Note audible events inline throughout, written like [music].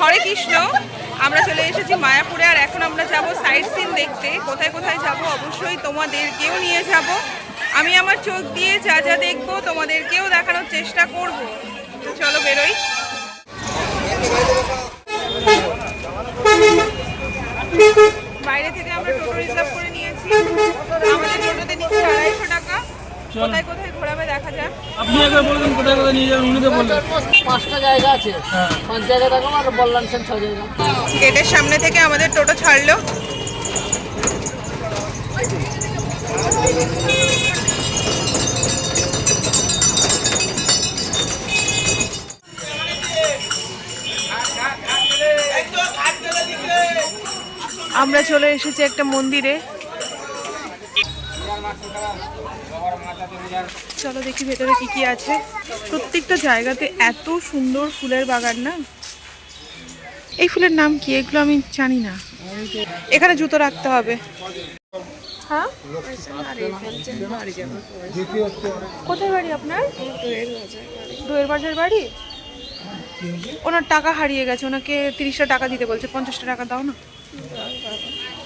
হরে কৃষ্ণ। আমরা চলে এসেছি মায়াপুরে আর এখন আমরা যাব সাইট সিন দেখতে। কোথায় কোথায় যাব? অবশ্যই তোমাদেরকেও নিয়ে যাব। আমি আমার চোখ দিয়ে যা যা দেখব তোমাদেরকেও দেখানোর চেষ্টা করব। তো চলো বেরোই। বাইরে থেকে আমরা টোটো রিজার্ভ করে নিয়েছি। আমাদের টোটোতে নিচ্ছে আড়াইশো কোথায় কোথায় ঘোরাবে দেখা যাক। আপনি একবার বলবেন কোথায় কোথায় নিয়ে যাবেন উনি তো বললেন। পাঁচটা জায়গা আছে। পাঁচ জায়গা দেখাবো আর বললাম সেন ছ জায়গা। গেটের সামনে থেকে আমাদের টোটো ছাড়লো। আমরা চলে এসেছি একটা মন্দিরে। চলো দেখি ভেতরে কি কি আছে। প্রত্যেকটা জায়গাতে এত সুন্দর ফুলের বাগান না? এই ফুলের নাম কি? এগুলো আমি জানি না। এখানে জুতো রাখতে হবে। হ্যাঁ? কোথায় বাড়ি আপনার? দোয়ের বাজার বাড়ি। ওনার টাকা হারিয়ে গেছে। ওনাকে তিরিশটা টাকা দিতে বলছে। পঞ্চাশটা টাকা দাও না।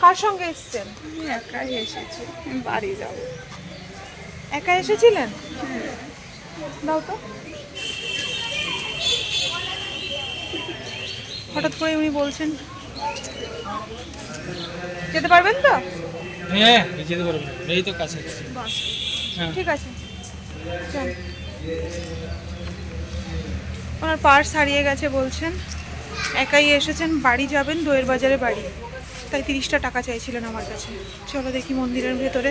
কার সঙ্গে এসছেন? একাই এসেছি। বাড়ি যাব। একা এসেছিলেন? দাও তো। হঠাৎ করে উনি বলছেন। যেতে পারবেন তো? হ্যাঁ যেতে পারবেন এই তো কাছে। হ্যাঁ। ঠিক আছে। চল। ওনার পার্স হারিয়ে গেছে বলছেন একাই এসেছেন বাড়ি যাবেন দইয়ের বাজারে বাড়ি। তাই তিরিশটা টাকা চাইছিলেন আমার কাছে। চলো দেখি মন্দিরের ভেতরে।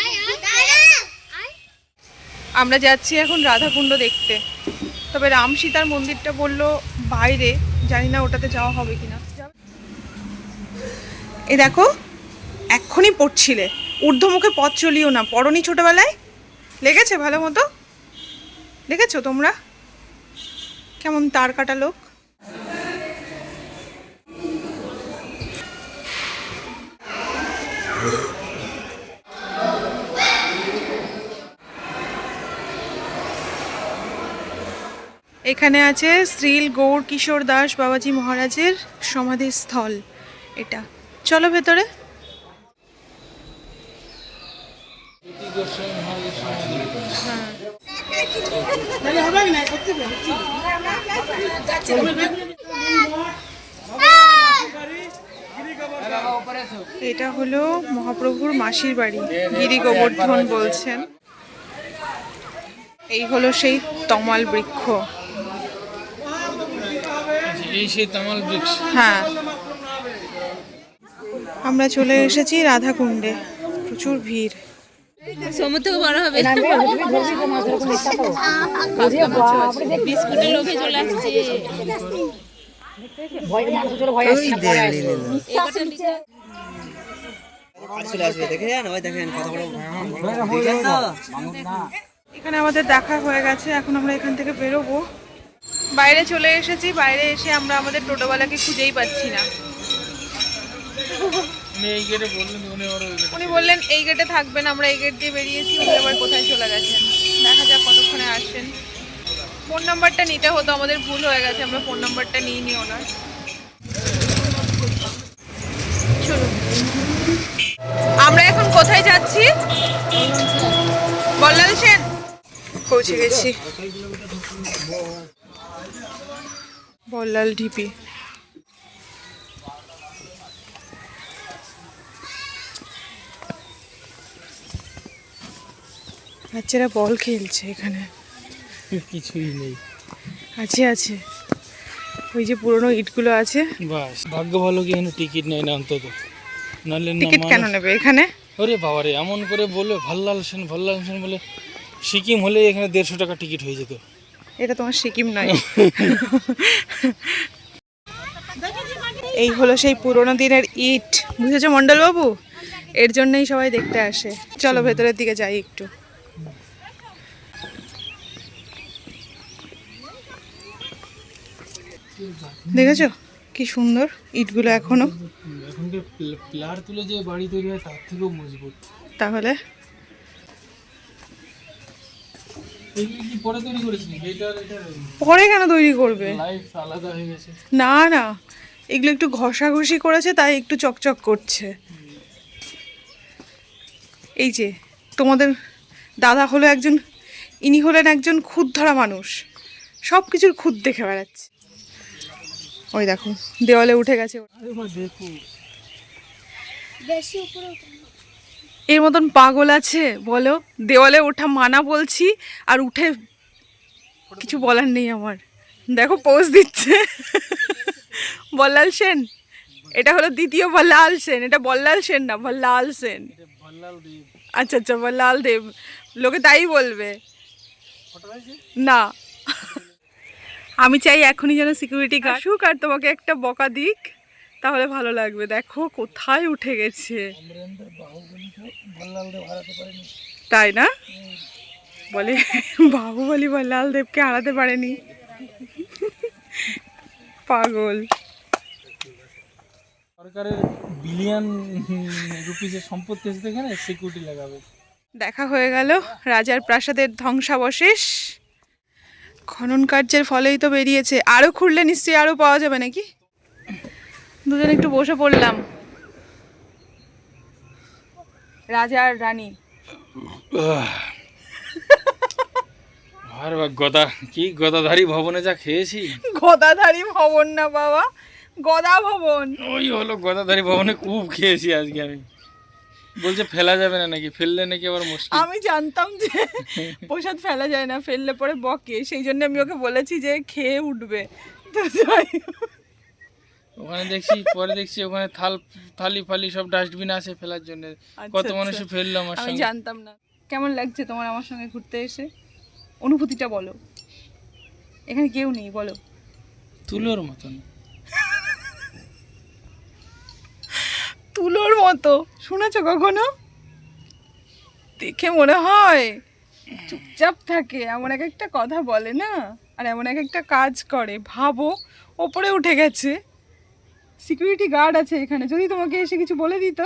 আয় আয় আমরা যাচ্ছি এখন রাধাকুণ্ড দেখতে। তবে রাম সীতার মন্দিরটা বলল বাইরে, জানি না ওটাতে যাওয়া হবে কিনা। এই দেখো এক্ষুনি পড়ছিলে। ঊর্ধ্বমুখে পথ চলিও না। পড়নি ছোটোবেলায়? লেগেছে ভালো মতো? দেখেছ তোমরা? কেমন তার কাটা লোক? এখানে আছে শ্রীল গৌর কিশোর দাস বাবাজি মহারাজের সমাধিস্থল। এটা। চলো ভেতরে। এটা হলো মহাপ্রভুর মাসির বাড়ি গিরি গোবর্ধন বলছেন। এই হলো সেই তমাল বৃক্ষ। এই সেই তামাল বৃক্ষ। হ্যাঁ। আমরা চলে এসেছি রাধাকুণ্ডে। প্রচুর ভিড়। সমুদ্র বড় হবে। বিস্কুটের চলে আসছে। লিখে এখানে আমাদের দেখা হয়ে গেছে এখন আমরা এখান থেকে বেরোবো। বাইরে চলে এসেছি বাইরে এসে আমরা আমাদের টোটোওয়ালাকে খুঁজেই পাচ্ছি না। উনি এই গেটে বললেন উনি আবার উনি বললেন এই গেটে থাকবেন আমরা এই গেট দিয়ে বেরিয়েছি উনি আবার কোথায় চলে গেছেন? দেখা যাক কতক্ষণে আসেন ফোন নাম্বারটা নিতে হতো আমাদের ভুল হয়ে গেছে আমরা ফোন নাম্বারটা নিয়ে নিই ওনার। চলুন। আমরা এখন কোথায় যাচ্ছি? বল্লাল সেন? পৌঁছে গেছি। বল্লাল ঢিপি। বাচ্চারা বল খেলছে এখানে। কিছুই নেই। আছে আছে। ওই যে পুরনো ইটগুলো আছে। বাস ভাগ্য ভালো কি এখানে টিকিট নেয় না অন্তত? নাহলে টিকিট কেন নেবে এখানে? ওরে বাবা রে এমন করে বলবে ভাল্লাল সেন ভাল্লাল সেন বলে সিকিম হলে এখানে দেড়শো টাকা টিকিট হয়ে যেত। এটা তোমার সিকিম নয়। [laughs] এই হলো সেই পুরোনো দিনের ইট। বুঝেছ মন্ডল বাবু এর জন্যই সবাই দেখতে আসে। চলো ভেতরের দিকে যাই একটু। দেখেছ? কি সুন্দর ইটগুলো এখনও। এখনকার প্লার তুলে যে বাড়ি তৈরি হয় তার থেকেও মজবুত। তাহলে? পরে কেন তৈরি করবে? না না। এগুলো একটু ঘষাঘষি করেছে তাই একটু চকচক করছে। এই যে তোমাদের দাদা হলো একজন ইনি হলেন একজন খুদ ধরা মানুষ। সব কিছুর খুদ দেখে বেড়াচ্ছে। ওই দেখো দেওয়ালে উঠে গেছে। এর মতন পাগল আছে বলো। দেওয়ালে ওঠা মানা বলছি আর উঠে কিছু বলার নেই আমার। দেখো পোজ দিচ্ছে। বল্লাল সেন এটা হলো দ্বিতীয় বল্লাল সেন এটা বল্লাল সেন না বল্লাল সেন। আচ্ছা আচ্ছা বল্লাল দেব। লোকে তাই বলবে। না। আমি চাই এখনই যেন সিকিউরিটি গার্ড আসুক আর তোমাকে একটা বকা দিক তাহলে ভালো লাগবে। দেখো কোথায় উঠে গেছে। তাই না? বলে বাহুবলি বা লাল দেবকে হারাতে পারেনি। পাগল। সরকারের বিলিয়ন রুপিসের সম্পত্তি আছে এখানে সিকিউরিটি লাগাবে। দেখা হয়ে গেল রাজার প্রাসাদের ধ্বংসাবশেষ। খনন কার্যের ফলেই তো বেরিয়েছে। আরও খুঁড়লে নিশ্চয়ই আরও পাওয়া যাবে নাকি? দুজন একটু বসে পড়লাম। রাজা আর রানী। আর গদা কি গদাধারী ভবনে যা খেয়েছি। গদাধারী ভবন না বাবা গদা ভবন। ওই হলো গদাধারী ভবনে খুব খেয়েছি আজকে আমি। বলছে ফেলা যাবে না নাকি? ফেললে নাকি আবার মুশকিল। আমি জানতাম যে প্রসাদ ফেলা যায় না ফেললে পরে বকে। সেই জন্য আমি ওকে বলেছি যে খেয়ে উঠবে। তো যাই ওখানে দেখছি পরে দেখছি ওখানে থাল থালি ফালি সব ডাস্টবিন আছে ফেলার জন্য। আচ্ছা, কত আচ্ছা। মানুষ ফেলল আমার আমি জানতাম না। কেমন লাগছে তোমার আমার সঙ্গে ঘুরতে এসে? অনুভূতিটা বলো। এখানে কেউ নেই বলো। তুলোর মতন। তুলোর মতো। শুনেছ কখনো? দেখে মনে হয় চুপচাপ থাকে, এমন এক একটা কথা বলে না? আর এমন এক একটা কাজ করে, ভাবো, ওপরে উঠে গেছে। সিকিউরিটি গার্ড আছে এখানে, যদি তোমাকে এসে কিছু বলে দিত।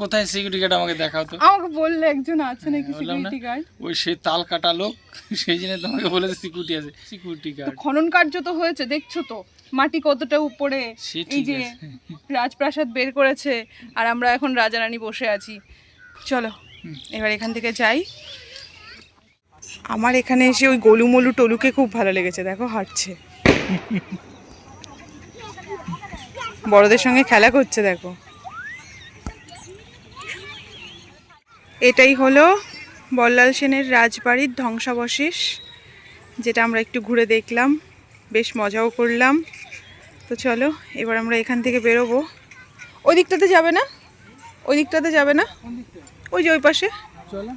কোথায় সিকিউরিটি গার্ড আমাকে দেখাও তো। আমাকে বললে একজন আছে নাকি না সিকিউরিটি গার্ড ওই সে তাল কাটা লোক সেই জন্য তোমাকে বলেছে সিকিউরিটি আছে। সিকিউরিটি গার্ড খনন কার্য তো হয়েছে দেখছ তো? মাটি কতটা উপরে এই যে রাজপ্রাসাদ বের করেছে আর আমরা এখন রাজা রানী বসে আছি। চলো এবার এখান থেকে যাই। আমার এখানে এসে ওই গোলুমলু টলুকে খুব ভালো লেগেছে দেখো হাঁটছে। [laughs] বড়দের সঙ্গে খেলা করছে দেখো। এটাই হলো বল্লাল সেনের রাজবাড়ির ধ্বংসাবশেষ যেটা আমরা একটু ঘুরে দেখলাম বেশ মজাও করলাম। তো চলো এবার আমরা এখান থেকে বেরোবো। ওই দিকটাতে যাবে না? ওই দিকটাতে যাবে না? ওই যে ওই পাশে। চলো।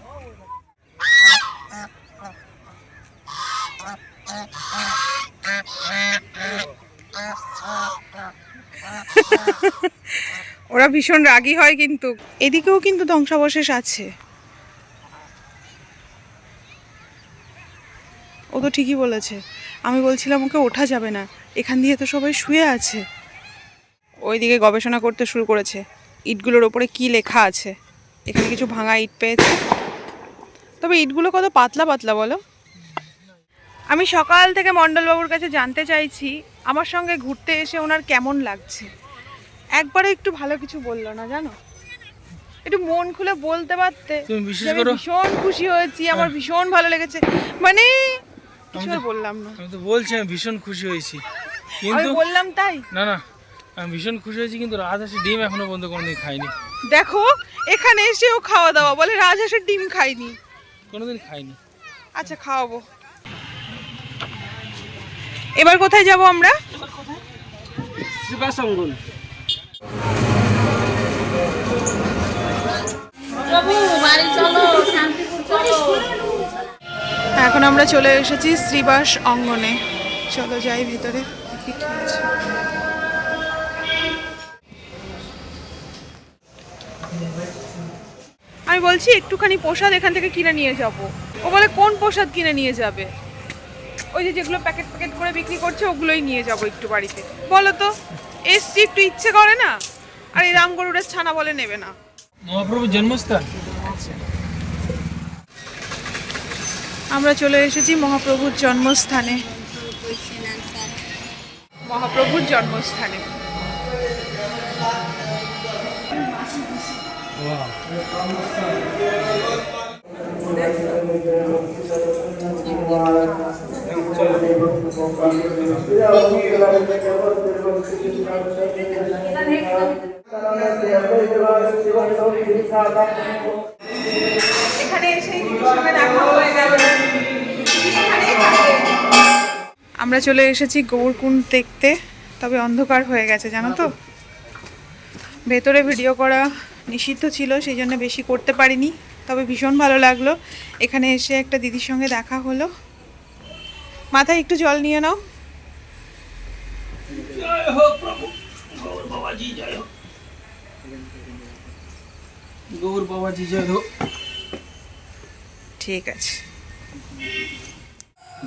[laughs] ওরা ভীষণ রাগী হয় কিন্তু। এদিকেও কিন্তু ধ্বংসাবশেষ আছে। ও তো ঠিকই বলেছে। আমি বলছিলাম ওকে ওঠা যাবে না। এখান দিয়ে তো সবাই শুয়ে আছে। ওইদিকে গবেষণা করতে শুরু করেছে। ইটগুলোর ওপরে কি লেখা আছে? এখানে কিছু ভাঙা ইট পেয়েছে। তবে ইটগুলো কত পাতলা পাতলা বলো? আমি সকাল থেকে মণ্ডলবাবুর কাছে জানতে চাইছি, আমার সঙ্গে ঘুরতে এসে ওনার কেমন লাগছে? একবারও একটু ভালো কিছু বলল না জানো? একটু মন খুলে বলতে পারতে। তুমি বিশ্বাস যে করো? ভীষণ খুশি হয়েছি আমার ভীষণ ভালো লেগেছে। মানে কিছু বললাম না। আমি তো বলছি আমি ভীষণ খুশি হয়েছি। আমি কিন্তু বললাম তাই। না না আমি ভীষণ খুশি হয়েছি কিন্তু রাজহাঁসের ডিম এখনও পর্যন্ত কোনোদিন খাইনি। দেখো এখানে এসেও খাওয়া দাওয়া বলে রাজহাঁসের ডিম খাইনি। কোনোদিন খাইনি। আচ্ছা খাওয়াবো। এবার কোথায় যাব আমরা? প্রভু বাড়ি এখন আমরা চলে এসেছি শ্রীবাস অঙ্গনে। চলো যাই ভিতরে আমি বলছি, একটুখানি প্রসাদ এখান থেকে কিনে নিয়ে যাব। ও বলে, কোন প্রসাদ কিনে নিয়ে যাবে? ওই যে যেগুলো প্যাকেট প্যাকেট করে বিক্রি করছে, ওগুলোই নিয়ে যাব একটু বাড়িতে। বলো তো, এসছি, একটু ইচ্ছে করে না? আর এই রাম গরুরের ছানা বলে নেবে না। মহাপ্রভু জন্মস্থান? আমরা চলে এসেছি মহাপ্রভুর জন্মস্থানে। মহাপ্রভুর জন্মস্থানে। এখানে এসে সঙ্গে দেখা হয়ে গেল। আমরা চলে এসেছি গৌরকুণ্ড দেখতে তবে অন্ধকার হয়ে গেছে জানো তো? ভেতরে ভিডিও করা নিষিদ্ধ ছিল সেই জন্য বেশি করতে পারিনি তবে ভীষণ ভালো লাগল। এখানে এসে একটা দিদির সঙ্গে দেখা হলো। মাথায় একটু জল নিয়ে নাও। গৌর বাবাজি জয় হোক। ঠিক আছে।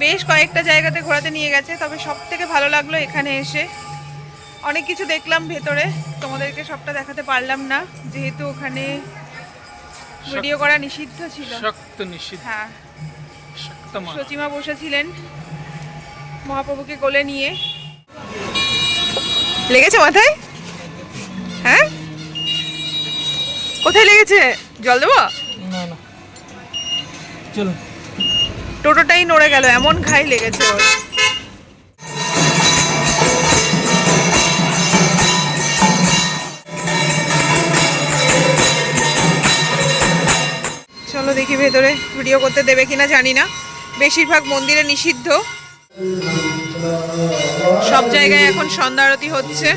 বেশ কয়েকটা জায়গাতে ঘোরাতে নিয়ে গেছে তবে সব থেকে ভালো লাগল এখানে এসে। অনেক কিছু দেখলাম ভেতরে তোমাদেরকে সবটা দেখাতে পারলাম না যেহেতু ওখানে ভিডিও করা নিষিদ্ধ ছিল। শক্ত নিশ্চিত হ্যাঁ। শক্ত সচিমা বসেছিলেন মহাপ্রভুকে কোলে নিয়ে। লেগেছে মাথায়? হ্যাঁ? কোথায় লেগেছে? জল দেবো? না না। চলো টোটোটাই নড়ে গেল এমন ঘাই লেগেছে ওর। চলো দেখি ভেতরে ভিডিও করতে দেবে কিনা জানি না। বেশিরভাগ মন্দিরে নিষিদ্ধ। সব জায়গায় এখন সন্ধ্যা আরতি হচ্ছে।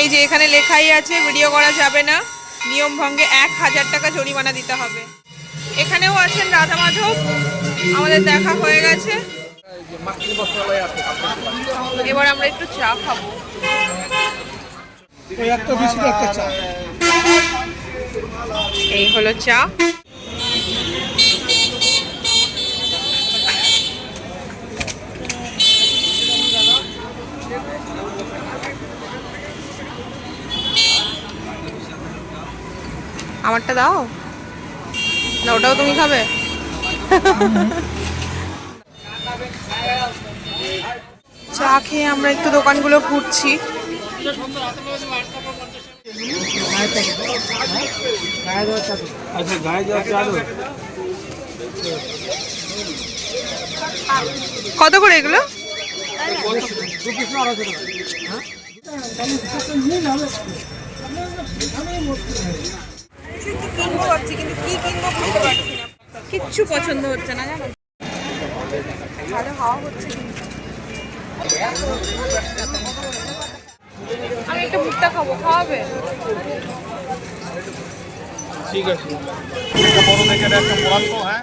এই যে এখানে লেখাই আছে ভিডিও করা যাবে না। নিয়ম ভঙ্গে এক হাজার টাকা জরিমানা দিতে হবে। এখানেও আছেন রাধা মাধব। আমাদের দেখা হয়ে গেছে। এবার আমরা একটু চা খাব। এই হলো চা। আমারটা দাও। না, ওটাও তুমি খাবে? চা খেয়ে আমরা একটু দোকানগুলো ঘুরছি। কত করে এগুলো? কিনবো ভাবছি কিন্তু কি কিনবো বুঝতে পারছি না। কিচ্ছু পছন্দ হচ্ছে না জানো? ভালো হাওয়া হচ্ছে আমি একটা ভুট্টা খাব খাওয়াবে? ঠিক আছে। বড় একটা গল্প হ্যাঁ?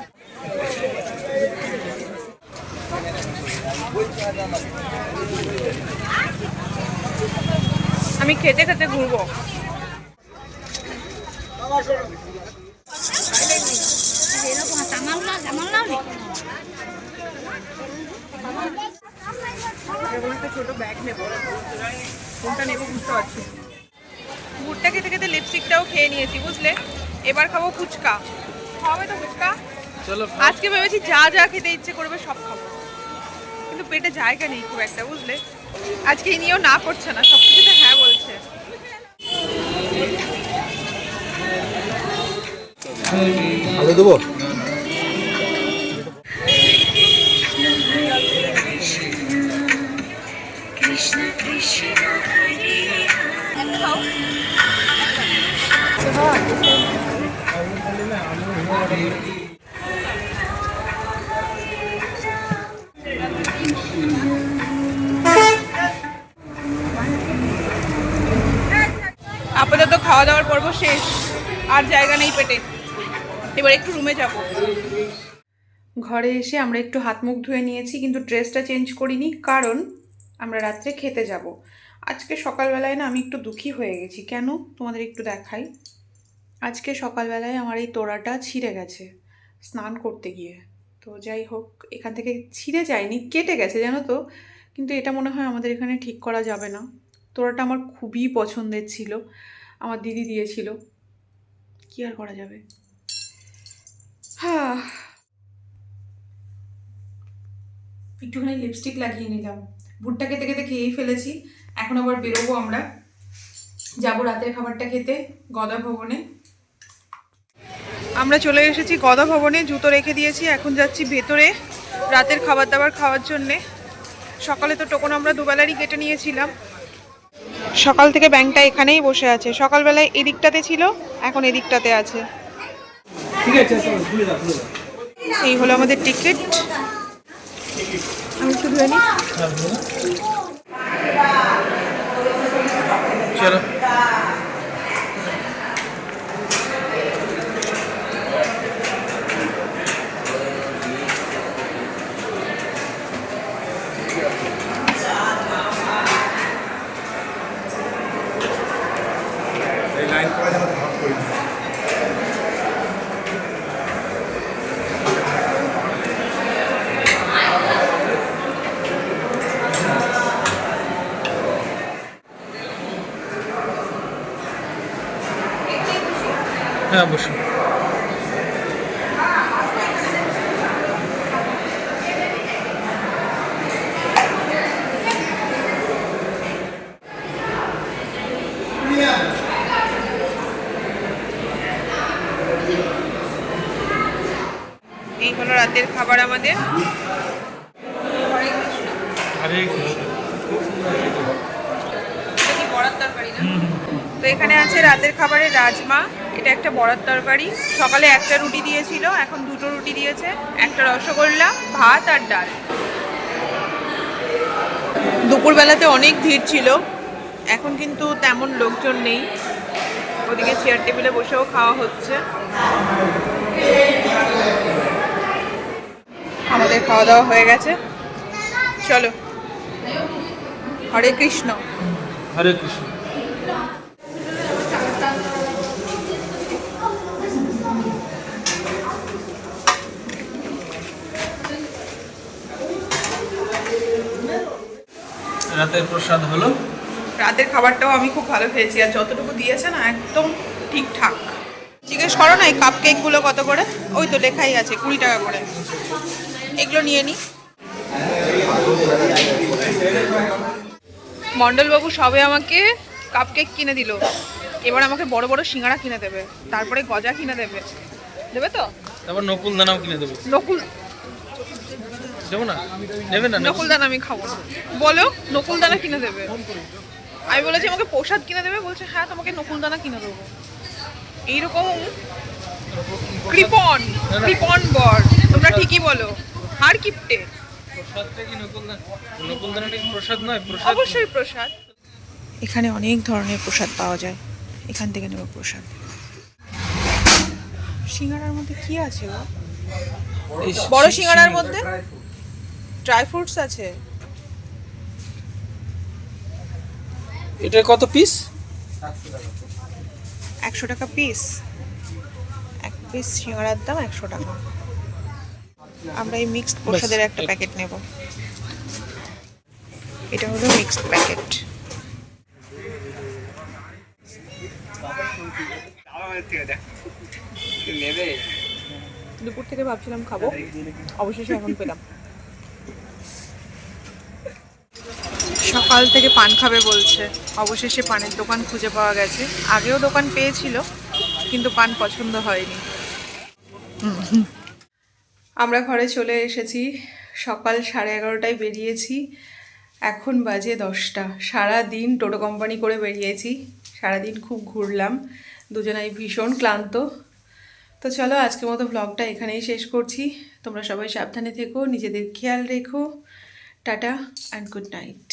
আমি খেতে খেতে ঘুরবো। একটা ছোট ব্যাগ নেব কোনটা নেব বুঝতে পারছি ভুট্টা খেতে খেতে লিপস্টিকটাও খেয়ে নিয়েছি বুঝলে? এবার খাব ফুচকা। খাওয়াবে তো ফুচকা? চলো আজকে ভেবেছি যা যা খেতে ইচ্ছে করবে সব খাব। কিন্তু পেটে জায়গা নেই খুব একটা বুঝলে? আজকে নিয়েও না করছে না সব কিছুতে হ্যাঁ বলছে। আলু দেবো? আপাতত খাওয়া দাওয়ার পর্ব শেষ। আর জায়গা নেই পেটে। এবার একটু রুমে যাব। ঘরে এসে আমরা একটু হাত মুখ ধুয়ে নিয়েছি, কিন্তু ড্রেসটা চেঞ্জ করিনি, কারণ আমরা রাত্রে খেতে যাব। আজকে সকালবেলায় না আমি একটু দুঃখী হয়ে গেছি। কেন? তোমাদের একটু দেখাই। আজকে সকালবেলায় আমার এই তোড়াটা ছিঁড়ে গেছে স্নান করতে গিয়ে। তো যাই হোক, এখান থেকে ছিঁড়ে যায়নি, কেটে গেছে, জানো তো? কিন্তু এটা মনে হয় আমাদের এখানে ঠিক করা যাবে না। তোড়াটা আমার খুবই পছন্দের ছিল, আমার দিদি দিয়েছিল। কি আর করা যাবে? [sighs] একটুখানি লিপস্টিক লাগিয়ে নিলাম। ভুট্টা খেতে খেতে খেয়েই ফেলেছি। এখন আবার বেরোবো আমরা। যাব রাতের খাবারটা খেতে গদা ভবনে। আমরা চলে এসেছি গদা ভবনে, জুতো রেখে দিয়েছি, এখন যাচ্ছি ভেতরে রাতের খাবার দাবার খাওয়ার জন্যে। সকালে তো টোকন আমরা দুবেলারই কেটে নিয়েছিলাম। সকাল থেকে ব্যাংকটা এখানেই বসে আছে। সকালবেলায় এদিকটাতে ছিল, এখন এদিকটাতে আছে। এই হলো আমাদের টিকিট। আমি শুধু জানি চলো হ্যাঁ অবশ্যই এই হলো রাতের খাবার আমাদের। তো এখানে আছে রাতের খাবারের রাজমা। এটা একটা বড়ার তরকারি। সকালে একটা রুটি দিয়েছিল, এখন দুটো রুটি দিয়েছে। একটা রসগোল্লা, ভাত আর ডাল। দুপুরবেলাতে অনেক ভিড় ছিল, এখন কিন্তু তেমন লোকজন নেই। ওদিকে চেয়ার টেবিলে বসেও খাওয়া হচ্ছে। আমাদের খাওয়া দাওয়া হয়ে গেছে। চলো। হরে কৃষ্ণ। হরে কৃষ্ণ। রাতের প্রসাদ হলো? রাতের খাবারটাও আমি খুব ভালো খেয়েছি আর যতটুকু দিয়েছে না একদম ঠিকঠাক। জিজ্ঞেস করো না এই কাপ কেকগুলো কত করে? ওই তো লেখাই আছে কুড়ি টাকা করে। এগুলো নিয়ে নি। মণ্ডলবাবু সবে আমাকে কাপ কেক কিনে দিল। এবার আমাকে বড় বড় সিঙ্গারা কিনে দেবে তারপরে গজা কিনে দেবে। দেবে তো? তারপর নকুল দানাও কিনে দেবো। নকুল দেবো না? নেবে না নকুল দানা আমি খাব না। বলো নকুল দানা কিনে দেবে? আমি বলেছি আমাকে প্রসাদ কিনে দেবে বলছে হ্যাঁ তোমাকে নকুল দানা কিনে দেবো। এইরকম কৃপন কৃপন বর তোমরা ঠিকই বলো। হার কিপটে। প্রসাদটা কি নকুল দানা নকুল দানাটা কি প্রসাদ নয় অবশ্যই প্রসাদ। এখানে অনেক ধরনের প্রসাদ পাওয়া যায়। এখান থেকে নেব প্রসাদ। সিঙ্গারার মধ্যে কি আছে? বড় সিঙ্গারার মধ্যে? ড্রাই ফ্রুটস আছে? এটা কত পিস একশো টাকা পিস এক পিস সিঙ্গারার দাম একশো টাকা। আমরা এই মিক্সড প্রসাদের একটা প্যাকেট নেব। এটা হলো মিক্সড প্যাকেট দুপুর থেকে ভাবছিলাম খাব। অবশেষে এখন পেলাম। সকাল থেকে পান খাবে বলছে। অবশেষে পানের দোকান খুঁজে পাওয়া গেছে। আগেও দোকান পেয়েছিল, কিন্তু পান পছন্দ হয়নি। আমরা ঘরে চলে এসেছি। সকাল সাড়ে এগারোটায় বেরিয়েছি। এখন বাজে দশটা। সারা দিন টোটো কোম্পানি করে বেরিয়েছি। সারাদিন খুব ঘুরলাম। দুজনাই ভীষণ ক্লান্ত। তো চলো আজকের মতো ব্লগটা এখানেই শেষ করছি। তোমরা সবাই সাবধানে থেকো, নিজেদের খেয়াল রেখো। Tata and good night